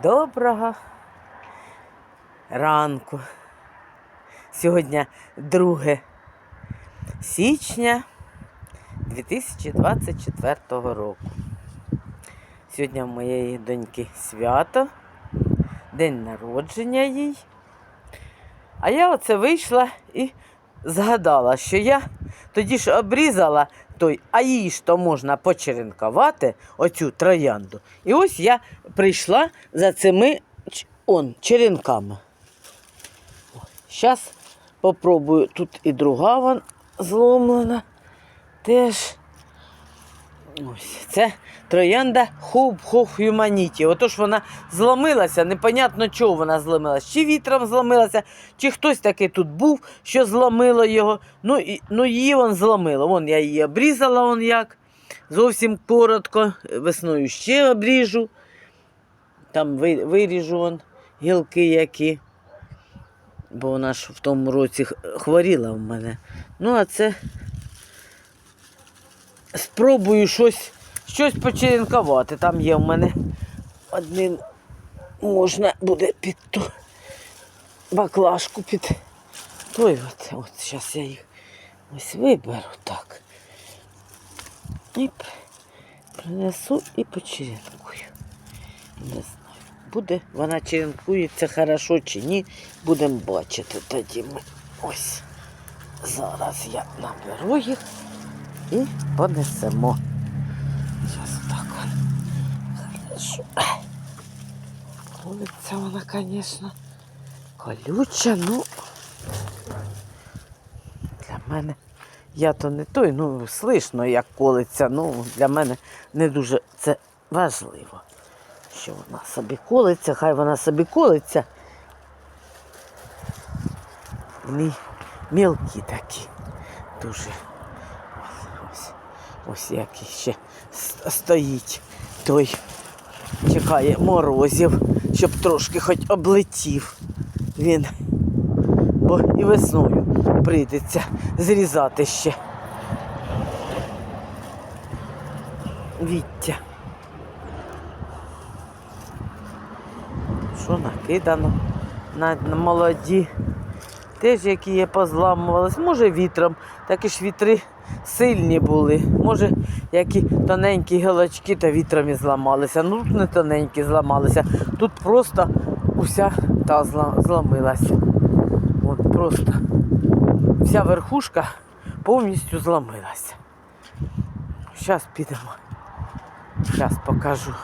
Доброго ранку. Сьогодні 2 січня 2024 року. Сьогодні в моєї доньки свято, день народження їй. А я оце вийшла і згадала, що я тоді ж обрізала той, а її ж то можна почеренкувати, оцю троянду. І ось я прийшла за цими он, черенками. Зараз попробую. Тут і друга вон зломлена. Теж. Ось це троянда хоп-хоп Humanity. Отож вона зломилася, непонятно чого вона зломилася. Чи вітром зломилася, чи хтось таки тут був, що зломило його. Ну, і, ну її вон зломило. Вон я її обрізала, вон як. Зовсім коротко. Весною ще обріжу. Там виріжу вон гілки які. Бо вона ж в тому році хворіла в мене. Ну, а це спробую щось, щось почеренкувати. Там є в мене один можна буде під ту баклажку під той от. От зараз я їх ось виберу так. І принесу і почеренкую. Не знаю. Буде вона черенкується хорошо чи ні, будемо бачити тоді ми. Ось. Зараз я наберу їх і понесемо. Зараз так. Хорошо. Колиться вона, звісно, колюча, ну для мене. Я то не той, ну слышно, як колиться, ну для мене не дуже це важливо, що вона собі колиться, хай вона собі колиться. Мілкі такі, дуже. Ось, який ще стоїть той. Чекає морозів, щоб трошки хоч облетів він. Бо і весною прийдеться зрізати ще. Віття. Що накидано на, на молоді. Теж які є позламувались. Може вітром, такі ж вітри сильні були. Може, які тоненькі гілочки та вітром і зламалися. Ну тут не тоненькі зламалися. Тут просто уся та зламилася. От просто вся верхушка повністю зламилася. Зараз підемо. Зараз покажу.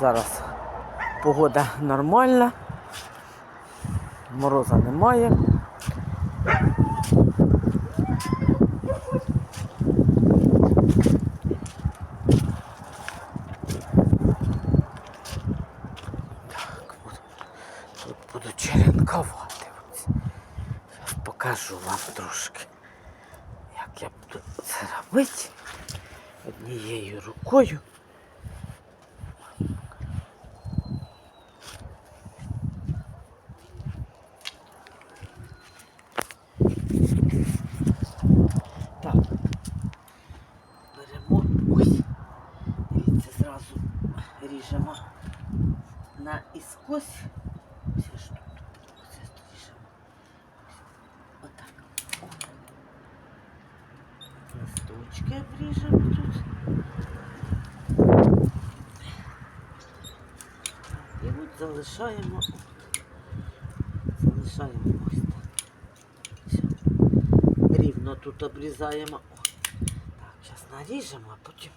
Зараз погода нормальна. Мороза немає. Так, тут буду черенкувати. Зараз покажу вам трошки, як я буду це робити однією рукою. Так. Беремо ось. Дивіться, зразу ріжемо Ось аж тут. Ось. Отак. Листочки обріжемо тут. І от залишаємо. Залишаємо ось так. Все. Рівно тут обрізаємо. Так, зараз наріжемо, а потім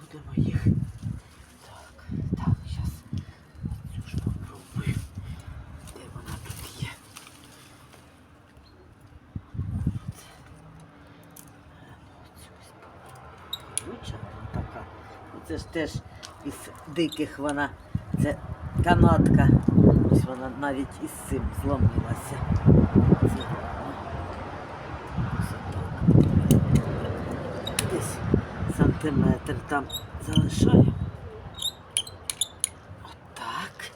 будемо їх. Так, так, зараз цю ж попробую. Де вона тут є? Це. Е, ну, цю ось попробую. Така. Це ж теж із диких вона. Це канатка. Ось вона навіть із цим зломилася. Десь сантиметр там залишаю. Отак.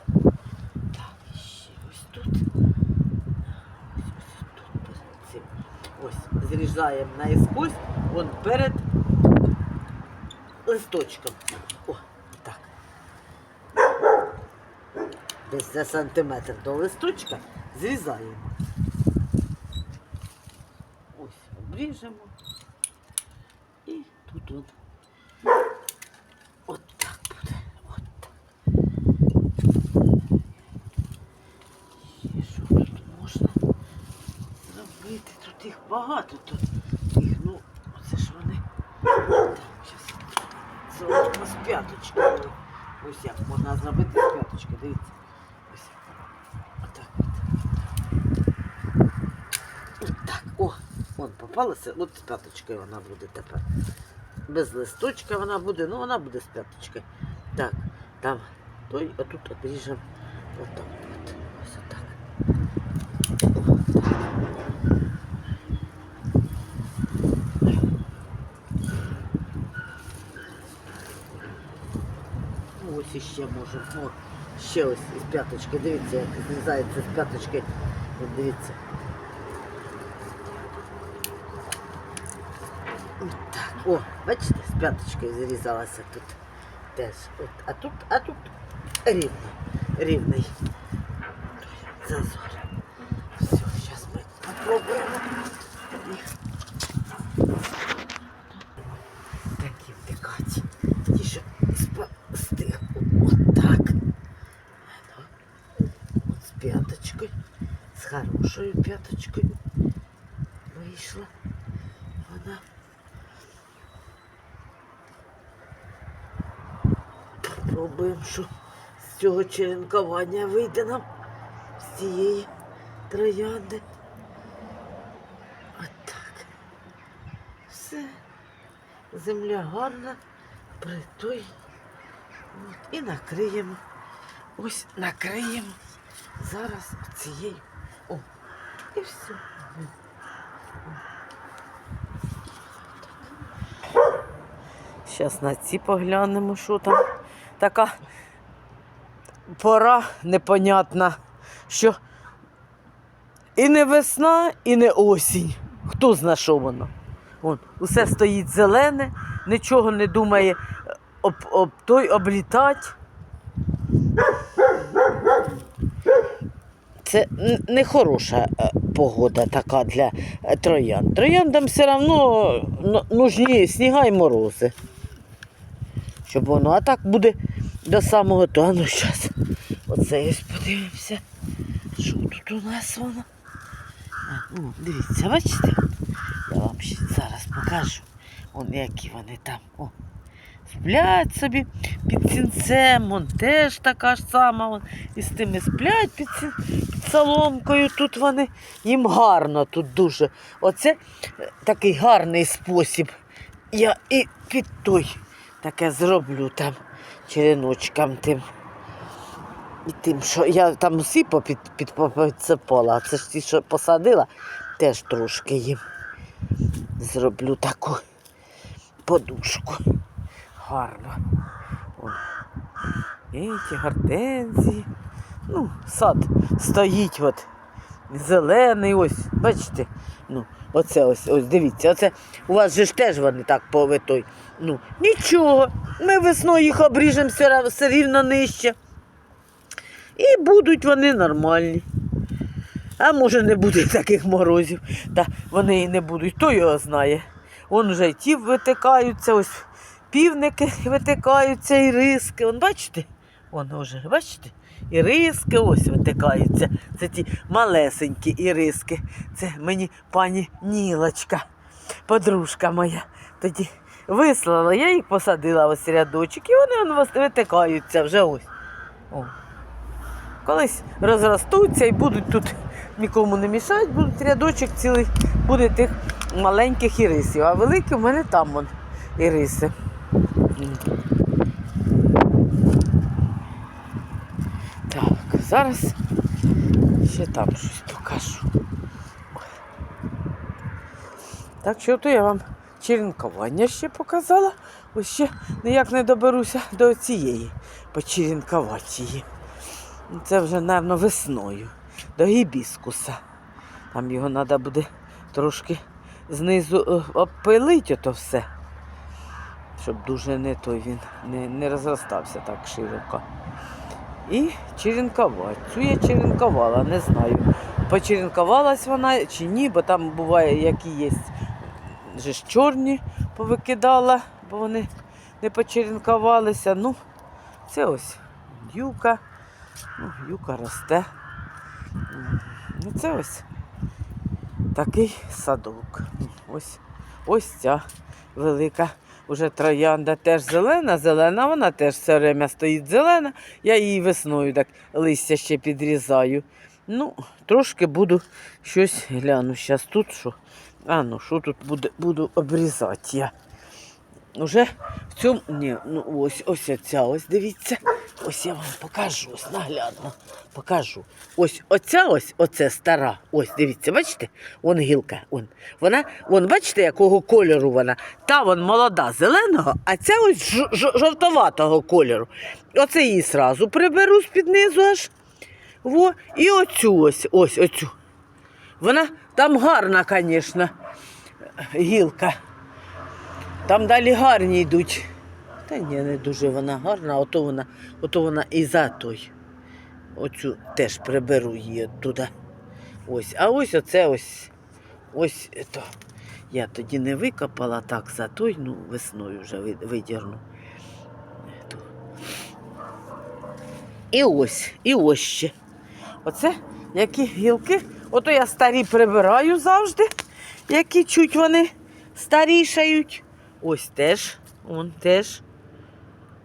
Так, ще ось тут. Ось, ось тут. Ось, зрізаємо наискось, вон перед листочком. О, так. десь за сантиметр до листочка, зрізаємо. Ось, обріжемо. І тут от. От так буде. От так. І що тут можна зробити? Тут їх багато, тут їх, ну, оце ж вони. Щас. З п'яточкою. Ось як можна зробити з п'яточки, дивіться. Ось. Отак от. Отак. О, вон попалася, от з п'яточкою вона буде тепер. Без листочка вона буде, ну вона буде з п'яточкою. Так, там той, а тут обріжемо отак. От. Ось отак. Ось іще може. О, ще ось із п'яточки. Дивіться, як зрізається з п'яточки. От дивіться. От так. О, бачите, з п'яточкою зрізалася тут теж. От, а тут, а тут рівно. Рівний. Зазор. Все, зараз ми попробуємо. їх. хорошою п'яточкою. Вийшла. Вона. Попробуємо, що з цього черенкування вийде нам з цієї троянди. От так. Все. Земля гарна, притой. От, і накриємо. Ось накриємо зараз цією. О, і все. Зараз на ці поглянемо, що там. Така пора непонятна, що і не весна, і не осінь. Хто зна, що воно? Вон, усе стоїть зелене, нічого не думає е, об, об той облітати. Це не хороша е, погода така для е, троян. Трояндам все одно ну, нужні сніга і морози. Щоб воно, а так буде до самого то. Ну, зараз. Оце ось подивимося. Що тут у нас воно? А, ну, дивіться, бачите? Я вам ще зараз покажу. Вон які вони там. О. Сплять собі під сінцем, вон теж така ж сама. І з тими сплять під, сін... соломкою. Тут вони їм гарно тут дуже. Оце такий гарний спосіб. Я і під той таке зроблю там череночкам тим. І тим, що я там усі попід, під, підсипала, а це ж ті, що посадила, теж трошки їм зроблю таку подушку. Гарно. О. І ті гортензії. Ну, сад стоїть от. Зелений ось, бачите? Ну, оце ось, ось дивіться, оце у вас же ж теж вони так повитой. Ну, нічого. Ми весною їх обріжемо все, рівно нижче. І будуть вони нормальні. А може не буде таких морозів. Та вони і не будуть, хто його знає. Вон вже й ті витикаються, ось півники витикаються, і риски. Вон бачите? Вон вже, бачите? І риски ось витикаються. Це ті малесенькі іриски. Це мені пані Нілочка, подружка моя. Тоді вислала, я їх посадила ось рядочок, і вони вон витикаються вже ось. О. Колись розростуться і будуть тут нікому не мішають, будуть рядочок цілий, буде тих маленьких ірисів. А великі в мене там вон іриси. М. Так, зараз ще там щось покажу. Так що то я вам черенкування ще показала. Ось ще ніяк не доберуся до цієї почеренкувати. Ну, Це вже, мабуть, весною. До гібіскуса. Там його треба буде трошки знизу е, обпилити ото все. Щоб дуже не той він не, не розростався так широко. І черенкувати. Цю я черенкувала, не знаю. Почеренкувалась вона чи ні, бо там буває, які є вже ж чорні повикидала, бо вони не почеренкувалися. Ну, це ось юка. Ну, юка росте. Ну, це ось такий садок. Ось, ось ця велика уже троянда теж зелена, зелена, вона теж все время стоїть зелена. Я її весною так листя ще підрізаю. Ну, трошки буду щось гляну. Зараз тут що. А ну, що тут буде, буду обрізати я. Уже в цьому. Ні, ну ось ось оця, ось дивіться. Ось я вам покажу, ось наглядно покажу. Ось оця ось, оце стара. Ось, дивіться, бачите? Вон гілка. Вон. Вона, вон, бачите, якого кольору вона? Та вон молода зеленого, а ця ось жо- жо- жовтоватого кольору. Оце її сразу приберу з-під низу аж. Во, і оцю ось, ось оцю. Вона там гарна, звісно, гілка. Там далі гарні йдуть. Та ні, не дуже вона гарна, ото вона, ото вона і за той. Оцю теж приберу її туди. Ось. А ось оце ось. Ось то. Я тоді не викопала так за той, ну весною вже видірну. І ось, і ось ще. Оце які гілки. Ото я старі прибираю завжди, які чуть вони старішають. Ось теж, он теж.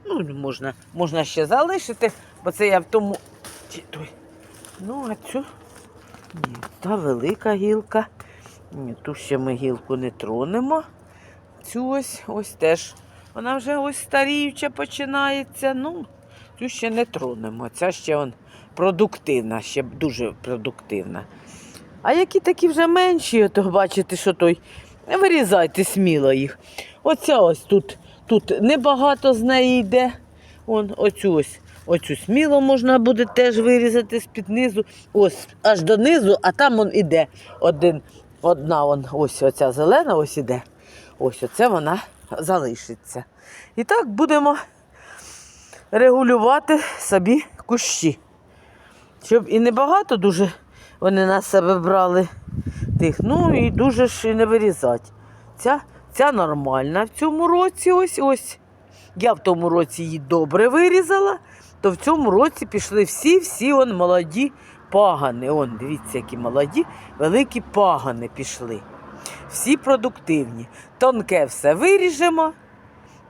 Ну, можна, можна ще залишити, бо це я в тому. Той. Ну, а цю. Ні, та велика гілка. Ні, ту ще ми гілку не тронемо. Цю ось ось теж. Вона вже ось старіюча починається. Ну, цю ще не тронемо. Ця ще он продуктивна, ще дуже продуктивна. А які такі вже менші, то бачите, що той. Вирізайте сміло їх. Оця ось тут, тут небагато з неї йде. Вон, оцю ось. Оцю сміло можна буде теж вирізати з-під низу. Ось аж донизу, а там он іде один, одна он, ось оця зелена, ось іде. Ось оце вона залишиться. І так будемо регулювати собі кущі. Щоб і небагато дуже вони на себе брали тих, ну і дуже ж не вирізати. Ця, ця нормальна в цьому році. Ось ось. Я в тому році її добре вирізала, то в цьому році пішли всі-всі он молоді пагани. Он, дивіться, які молоді, великі пагани пішли. Всі продуктивні. Тонке все виріжемо,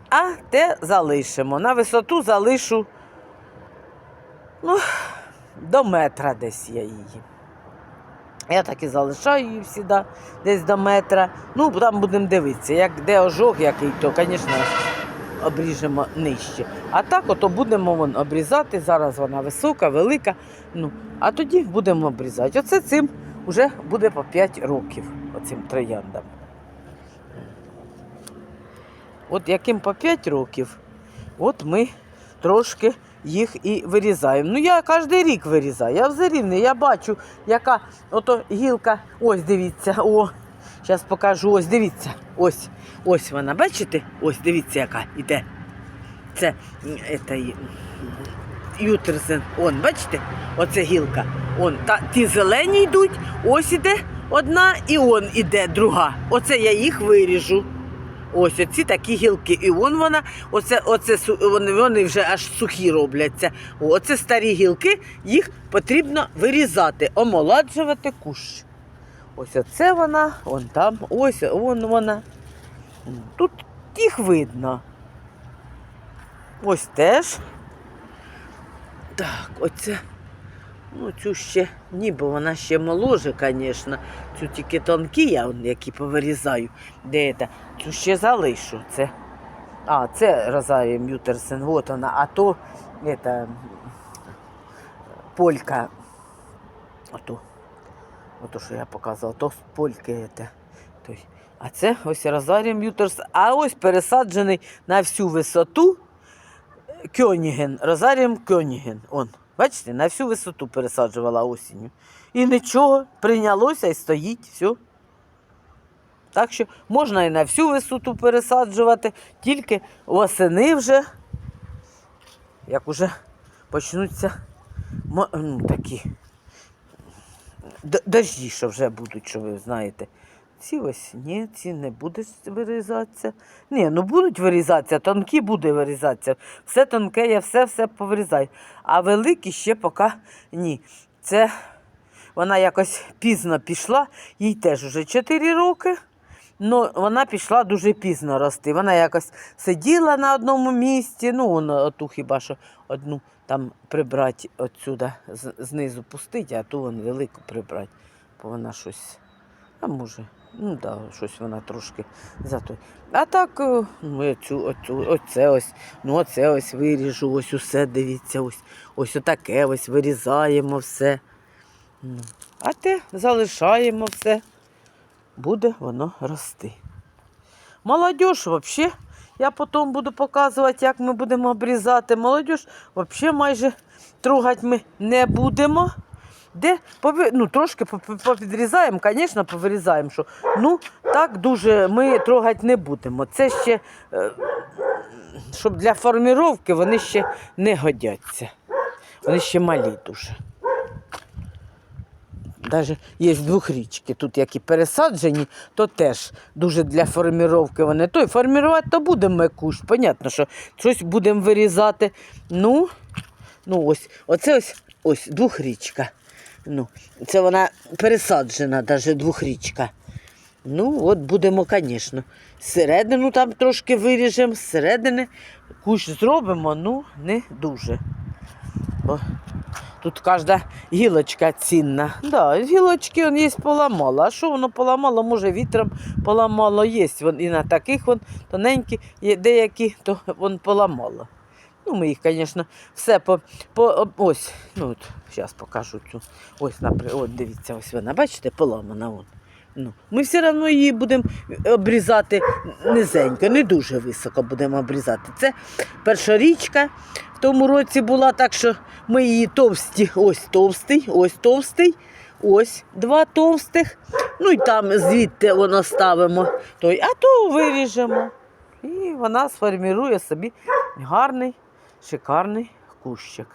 а те залишимо. На висоту залишу ну, до метра десь я її. Я так і залишаю її всіда, десь до метра. Ну, там будемо дивитися, як де ожог який, то, звісно, обріжемо нижче. А так ото будемо вон, обрізати. Зараз вона висока, велика. Ну, а тоді будемо обрізати. Оце цим вже буде по 5 років, оцим трояндам. От яким по 5 років, от ми трошки їх і вирізаємо. Ну, я кожен рік вирізаю. Я все рівно, я бачу, яка ото гілка. Ось дивіться, о, зараз покажу, ось дивіться. Ось, ось вона, бачите? Ось дивіться, яка йде. Це м, Ютерсен. Он, бачите? Оце гілка. Он, та, ті зелені йдуть, ось іде одна і он іде друга. Оце я їх виріжу. Ось оці такі гілки. І вон вона, оце, оце, вони, вони вже аж сухі робляться. Оце старі гілки, їх потрібно вирізати, омоладжувати кущ. Ось оце вона, вон там, ось вон вона. Тут їх видно. Ось теж. Так, оце. Ну, цю ще ні, бо вона ще моложе, звісно. Цю тільки тонкі я, які повирізаю. Де це? Цю ще залишу. Це. А, це Розарія Мютерсен, от вона, а то это, полька. Ото. Ото, що я показувала, то польки. Той. А це ось Розарія Мютерсен. А ось пересаджений на всю висоту Кьоніген, Розарієм Кьоніген. Он. Бачите, на всю висоту пересаджувала осінню. І нічого, прийнялося і стоїть, все. Так що можна і на всю висоту пересаджувати, тільки восени вже, як уже почнуться ну, такі дожді, що вже будуть, що ви знаєте. Ці ось ні, ці не будуть вирізатися. Ні, ну будуть вирізатися, тонкі буде вирізатися. Все тонке, я все-все повирізаю. А великі ще поки ні. Це вона якось пізно пішла, їй теж вже 4 роки. Ну, вона пішла дуже пізно рости. Вона якось сиділа на одному місці, ну, оту хіба що одну там прибрати отсюда, знизу пустити, а ту вон велику прибрати. Бо вона щось, а може, ну да, щось вона трошки за той. А так, е, ну, оцю, оцю, оце ось, ну оце ось виріжу, ось усе, дивіться, ось, ось отаке ось вирізаємо все. Ну, А те залишаємо все буде воно рости. Молодіж взагалі, я потім буду показувати, як ми будемо обрізати. Молодіж взагалі майже трогати ми не будемо. Де пові- ну, трошки по- по- повідрізаємо, звісно, повирізаємо, що ну так дуже ми трогати не будемо. Це ще, е, щоб для форміровки вони ще не годяться. Вони ще малі дуже. Навіть є двохрічки, тут які пересаджені, то теж дуже для форміровки вони. То й формувати то будемо ми. Понятно, що щось будемо вирізати. Ну, ну ось, оце ось, ось двохрічка. Ну, це вона пересаджена, навіть двохрічка. Ну, от будемо, звісно. Середину там трошки виріжемо, зсередини кущ зробимо, ну не дуже. Бо Тут кожна гілочка цінна. Да, гілочки он є поламало. А що воно поламало? Може вітром поламало є. І на таких вон тоненькі, деякі, то вон поламало. Ну, ми їх, звісно, все по, по ось. Ну, от, зараз покажу цю. Ось, наприклад, от дивіться, ось вона, бачите, поламана. Вон. Ну, ми все одно її будемо обрізати низенько, не дуже високо будемо обрізати. Це перша річка в тому році була, так що ми її товсті, ось товстий, ось товстий, ось два товстих. Ну і там звідти воно ставимо той, а то виріжемо. І вона сформірує собі гарний, шикарний кущик.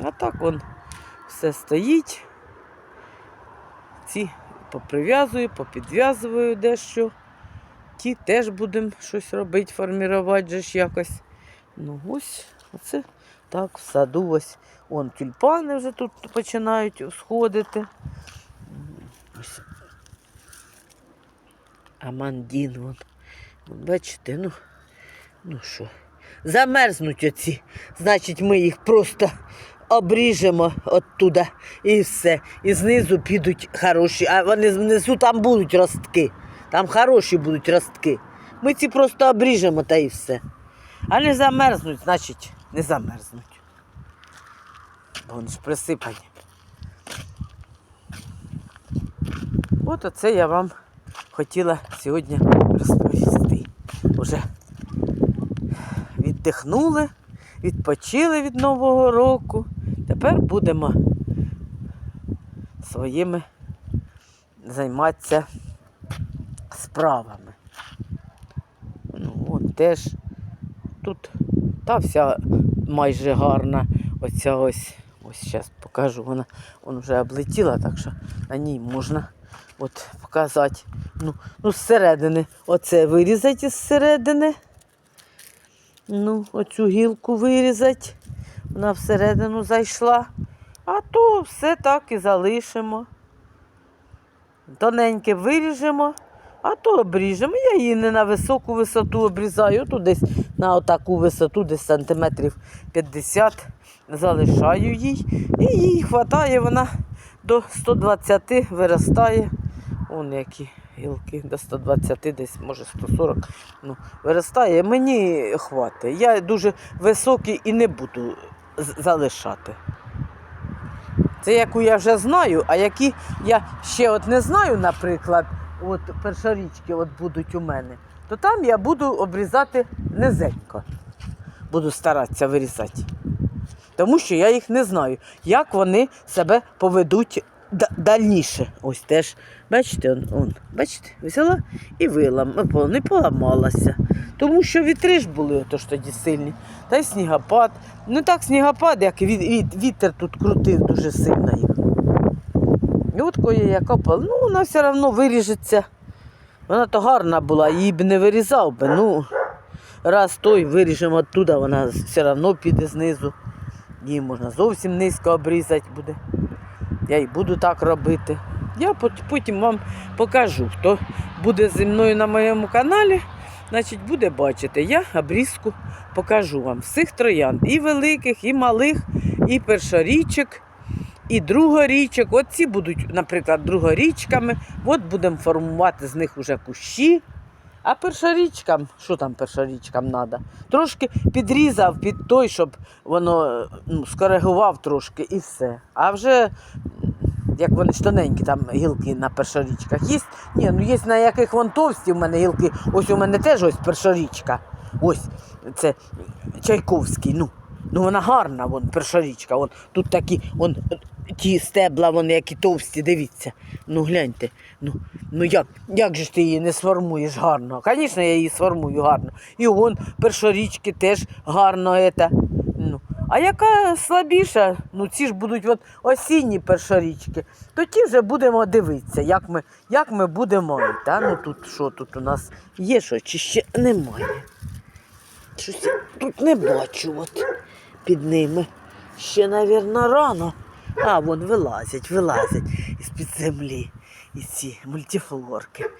А так он все стоїть. Ці поприв'язую, попідв'язую дещо. Ті теж будемо щось робити, формувати же ж якось. Ну ось, оце так, в саду ось. Вон тюльпани вже тут починають сходити. Ось. Амандін. Вон, Бачите, ну, ну що, замерзнуть оці. Значить, ми їх просто обріжемо оттуда і все. І знизу підуть хороші, а вони внизу там будуть ростки. Там хороші будуть ростки. Ми ці просто обріжемо та і все. А не замерзнуть, значить, не замерзнуть. Бо вони ж присипані. От оце я вам хотіла сьогодні розповісти. Уже віддихнули, відпочили від Нового року. Тепер будемо своїми займатися справами. Ну, от теж тут та вся майже гарна. Оця ось, ось зараз покажу, вона, вона вже облетіла, так що на ній можна от показати. Ну, ну зсередини оце вирізати зсередини. Ну, оцю гілку вирізати. Вона всередину зайшла. А то все так і залишимо. Тоненьке виріжемо, а то обріжемо. Я її не на високу висоту обрізаю, тут десь на отаку висоту, десь сантиметрів 50 залишаю їй. І їй вистачає, вона до 120 виростає. Вон які гілки, до 120, десь, може 140. Ну, виростає. Мені хватить. Я дуже високий і не буду залишати. Це яку я вже знаю, а які я ще от не знаю, наприклад, от першорічки от будуть у мене, то там я буду обрізати низенько. Буду старатися вирізати. Тому що я їх не знаю, як вони себе поведуть да- дальніше. Ось теж, бачите, он, он, бачите, взяла і вилам, не поламалася. Тому що вітри ж були отож тоді сильні. Та й снігопад. Не так снігопад, як від, від, вітер тут крутив дуже сильно їх. І от коли я копала, ну вона все одно виріжеться. Вона то гарна була, її б не вирізав би. Ну, раз той виріжемо оттуда, вона все одно піде знизу. Її можна зовсім низько обрізати буде. Я і буду так робити. Я потім вам покажу, хто буде зі мною на моєму каналі, значить буде бачити. Я обрізку покажу вам всіх троянд, і великих, і малих, і першорічок, і другорічок. От ці будуть, наприклад, другорічками. От будемо формувати з них уже кущі. А першорічкам, що там першорічкам треба? Трошки підрізав під той, щоб воно ну, скоригував трошки і все. А вже, як вони ж тоненькі там гілки на першорічках є. Ні, ну є на яких вон товсті в мене гілки. Ось у мене теж ось першорічка. Ось це Чайковський. Ну, ну вона гарна, вон першорічка. Вон, тут такі вон, ті стебла, вони які товсті, дивіться. Ну гляньте. Ну, ну як, як же ти її не сформуєш гарно? Звісно, я її сформую гарно. І вон першорічки теж гарно. Это. А яка слабіша, ну ці ж будуть от осінні першорічки, то ті вже будемо дивитися, як ми, як ми будемо. Та? Ну тут що тут у нас є що, чи ще немає. Щось тут не бачу от під ними. Ще, мабуть, рано. А, вон вилазять, вилазять із-під землі. І ці мультифлорки.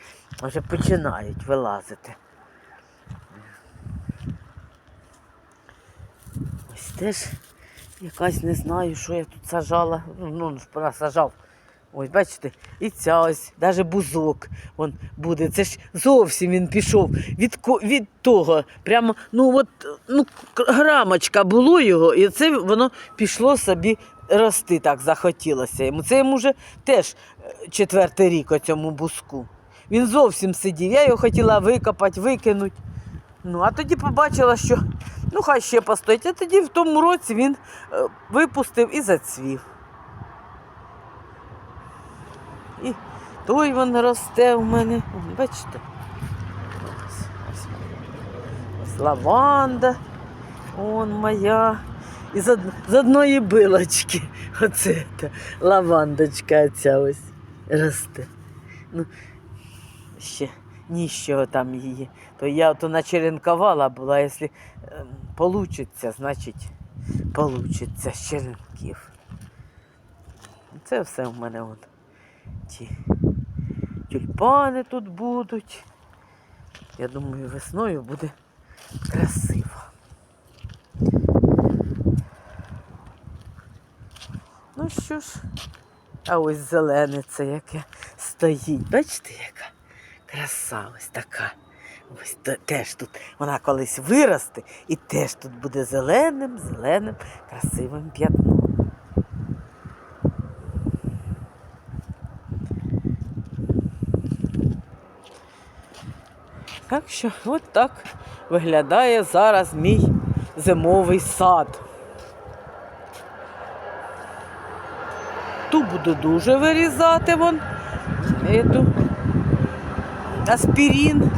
Вже починають вилазити. Ось теж якась не знаю, що я тут сажала. Ну, ж сажав. Ось, бачите, і ця ось, навіть бузок вон буде. Це ж зовсім він пішов від, від того. Прямо, ну от, ну, грамочка було його, і це воно пішло собі рости так захотілося йому. Це йому вже теж е, четвертий рік оцьому буску. Він зовсім сидів. Я його хотіла викопати, викинути. Ну, а тоді побачила, що ну хай ще постоїть. А тоді в тому році він е, випустив і зацвів. І той він росте в мене. Бачите? Ось, лаванда. Он моя. І з, од... з одної билочки. Оце та лавандочка ця ось росте. Ну, ще ніщо там її. То я то начеренкувала була, якщо ем, получиться, значить получиться з черенків. Це все в мене от. Ті тюльпани тут будуть. Я думаю, весною буде красиво. Ну що ж, а ось зелене це яке стоїть. Бачите, яка краса ось така. Ось теж тут вона колись виросте і теж тут буде зеленим, зеленим, красивим п'ятном. Так що от так виглядає зараз мій зимовий сад. Ту буду дуже вирізати вон. Ету. Аспірін.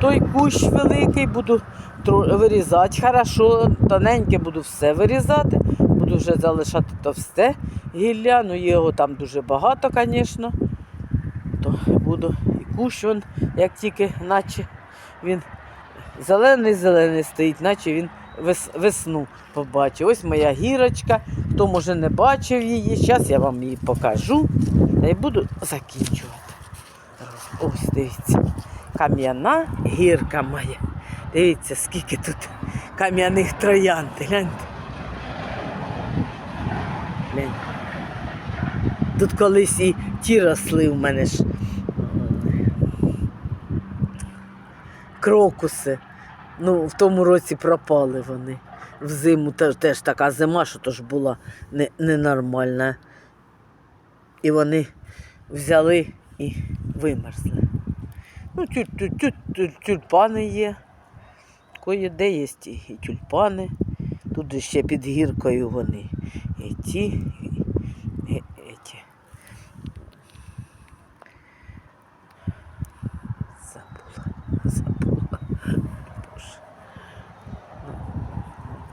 Той кущ великий буду вирізати хорошо, тоненьке буду все вирізати, буду вже залишати товсте гілля, ну його там дуже багато, звісно. То буду і кущ, він, як тільки, наче він зелений-зелений стоїть, наче він вес, весну побачив. Ось моя гірочка. Хто може не бачив її, зараз я вам її покажу та й буду закінчувати. Ось дивіться, кам'яна гірка моя. Дивіться, скільки тут кам'яних троянд. Гляньте. Гляньте. Тут колись і ті росли в мене ж. Крокуси. Ну, в тому році пропали вони. Взиму теж, теж така зима, що то ж була не- ненормальна. І вони взяли і вимерзли. Ну, тюльпани є. Кої де є ті і тюльпани. Тут ще під гіркою вони. І ті, і, і, ті. Забула, забула. Боже. Ну,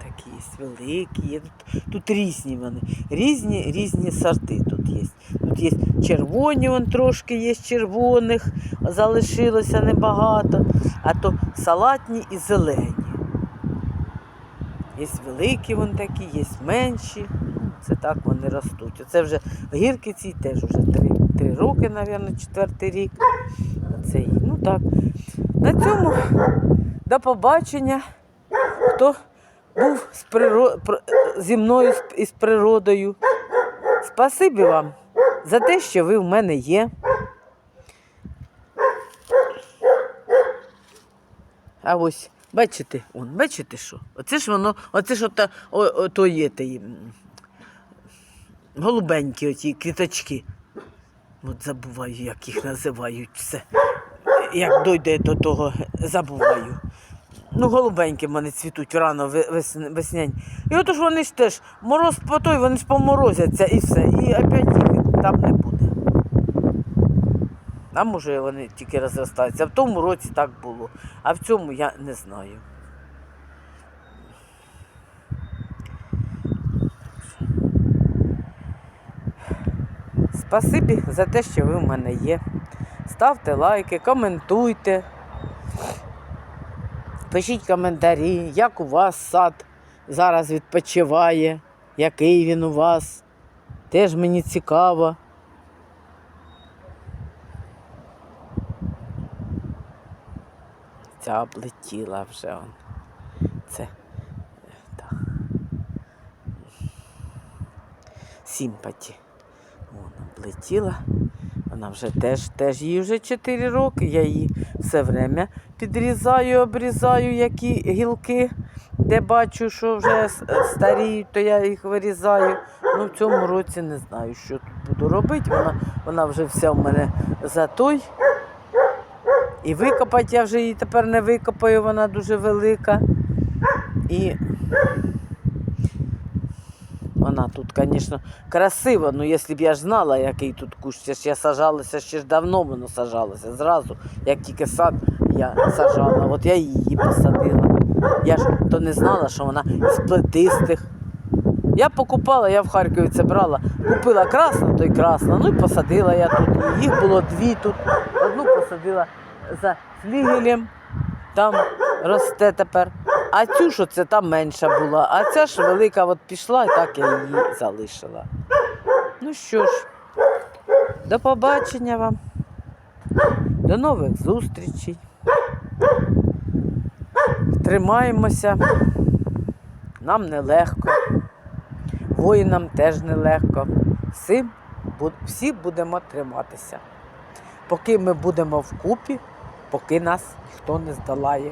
такі є великі. Тут, тут різні вони, різні, різні сорти тут є. Тут є червоні, вон трошки є червоних, залишилося небагато, а то салатні і зелені. Є великі вон такі, є менші. Це так вони ростуть. Оце вже гірки ці теж вже три, три роки, мабуть, четвертий рік. Це, ну так. На цьому до побачення. Хто був з приро... зі мною і з природою. Спасибі вам за те, що ви в мене є. А ось, бачите, он, бачите що? Оце ж воно, оце ж ото, о, о, то є ті, голубенькі оті квіточки. От забуваю, як їх називають все. Як дойде до того, забуваю. Ну, голубенькі в мене цвітуть рано ве- весн- весняні. І отож вони ж теж мороз по той, вони ж поморозяться і все. І опять їх там не буде. А може вони тільки розростаються. В тому році так було, а в цьому я не знаю. Спасибі за те, що ви в мене є. Ставте лайки, коментуйте. Пишіть коментарі, як у вас сад зараз відпочиває, який він у вас. Теж мені цікаво. Ця облетіла вже. Он. Це е, так. Сімпаті. Вона облетіла. Вона вже теж, теж їй вже 4 роки. Я її все время підрізаю, обрізаю які гілки, де бачу, що вже старіють, то я їх вирізаю. Ну, в цьому році не знаю, що тут буду робити. Вона, вона вже вся в мене за той. І викопати я вже її тепер не викопаю, вона дуже велика. І тут, звісно, красива, але якщо б я ж знала, який тут кущ, це ж я сажалася ще ж давно воно сажалося. Зразу, як тільки сад я сажала, от я її посадила. Я ж то не знала, що вона з плетистих. Я покупала, я в Харкові це брала. Купила красна, то й красна. Ну і посадила я тут. Їх було дві тут. Одну посадила за флігелем, там росте тепер. А цю, що це там менша була, а ця ж велика от пішла, і так я її залишила. Ну що ж, до побачення вам. До нових зустрічей. Тримаємося. Нам нелегко. Воїнам теж нелегко. Всім, бу- всі будемо триматися. Поки ми будемо вкупі, поки нас ніхто не здолає.